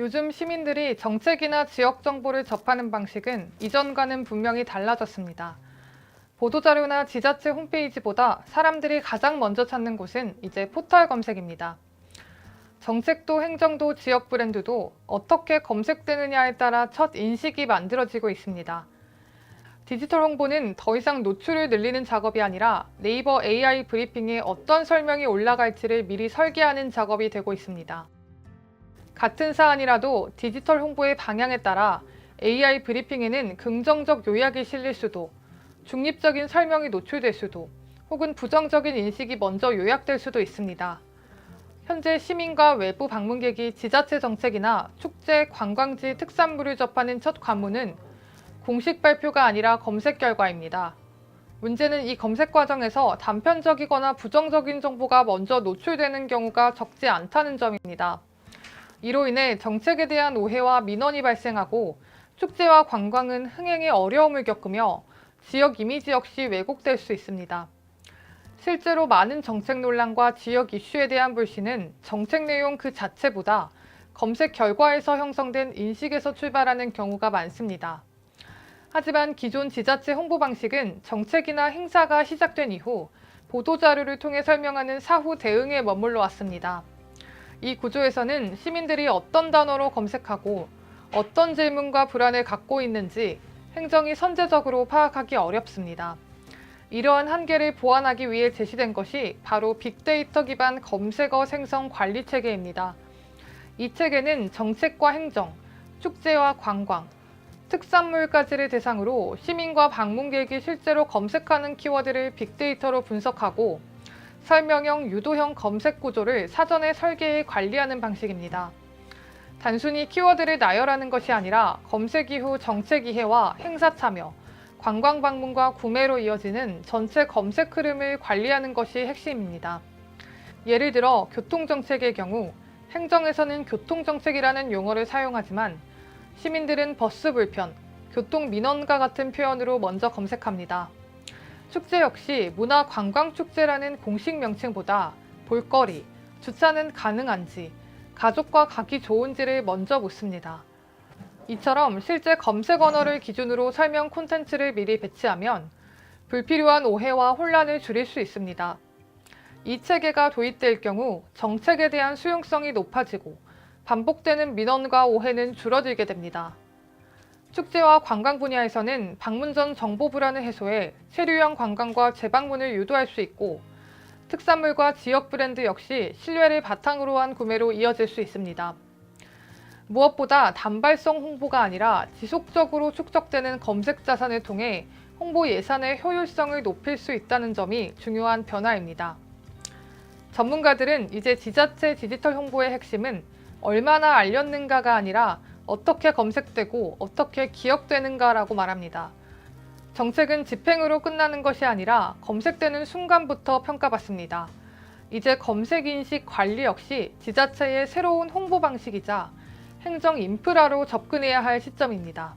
요즘 시민들이 정책이나 지역 정보를 접하는 방식은 이전과는 분명히 달라졌습니다. 보도자료나 지자체 홈페이지보다 사람들이 가장 먼저 찾는 곳은 이제 포털 검색입니다. 정책도 행정도 지역 브랜드도 어떻게 검색되느냐에 따라 첫 인식이 만들어지고 있습니다. 디지털 홍보는 더 이상 노출을 늘리는 작업이 아니라 네이버 AI 브리핑에 어떤 설명이 올라갈지를 미리 설계하는 작업이 되고 있습니다. 같은 사안이라도 디지털 홍보의 방향에 따라 AI 브리핑에는 긍정적 요약이 실릴 수도, 중립적인 설명이 노출될 수도, 혹은 부정적인 인식이 먼저 요약될 수도 있습니다. 현재 시민과 외부 방문객이 지자체 정책이나 축제, 관광지, 특산물을 접하는 첫 관문은 공식 발표가 아니라 검색 결과입니다. 문제는 이 검색 과정에서 단편적이거나 부정적인 정보가 먼저 노출되는 경우가 적지 않다는 점입니다. 이로 인해 정책에 대한 오해와 민원이 발생하고 축제와 관광은 흥행에 어려움을 겪으며 지역 이미지 역시 왜곡될 수 있습니다. 실제로 많은 정책 논란과 지역 이슈에 대한 불신은 정책 내용 그 자체보다 검색 결과에서 형성된 인식에서 출발하는 경우가 많습니다. 하지만 기존 지자체 홍보 방식은 정책이나 행사가 시작된 이후 보도자료를 통해 설명하는 사후 대응에 머물러 왔습니다. 이 구조에서는 시민들이 어떤 단어로 검색하고 어떤 질문과 불안을 갖고 있는지 행정이 선제적으로 파악하기 어렵습니다. 이러한 한계를 보완하기 위해 제시된 것이 바로 빅데이터 기반 검색어 생성 관리 체계입니다. 이 체계는 정책과 행정, 축제와 관광, 특산물까지를 대상으로 시민과 방문 객이 실제로 검색하는 키워드를 빅데이터로 분석하고 설명형, 유도형 검색 구조를 사전에 설계해 관리하는 방식입니다. 단순히 키워드를 나열하는 것이 아니라 검색 이후 정책 이해와 행사 참여, 관광 방문과 구매로 이어지는 전체 검색 흐름을 관리하는 것이 핵심입니다. 예를 들어 교통정책의 경우 행정에서는 교통정책이라는 용어를 사용하지만 시민들은 버스 불편, 교통 민원과 같은 표현으로 먼저 검색합니다. 축제 역시 문화 관광 축제라는 공식 명칭보다 볼거리, 주차는 가능한지, 가족과 가기 좋은지를 먼저 묻습니다. 이처럼 실제 검색 언어를 기준으로 설명 콘텐츠를 미리 배치하면 불필요한 오해와 혼란을 줄일 수 있습니다. 이 체계가 도입될 경우 정책에 대한 수용성이 높아지고 반복되는 민원과 오해는 줄어들게 됩니다. 축제와 관광 분야에서는 방문 전 정보 불안을 해소해 체류형 관광과 재방문을 유도할 수 있고 특산물과 지역 브랜드 역시 신뢰를 바탕으로 한 구매로 이어질 수 있습니다. 무엇보다 단발성 홍보가 아니라 지속적으로 축적되는 검색 자산을 통해 홍보 예산의 효율성을 높일 수 있다는 점이 중요한 변화입니다. 전문가들은 이제 지자체 디지털 홍보의 핵심은 얼마나 알렸는가가 아니라 어떻게 검색되고 어떻게 기억되는가라고 말합니다. 정책은 집행으로 끝나는 것이 아니라 검색되는 순간부터 평가받습니다. 이제 검색 인식 관리 역시 지자체의 새로운 홍보 방식이자 행정 인프라로 접근해야 할 시점입니다.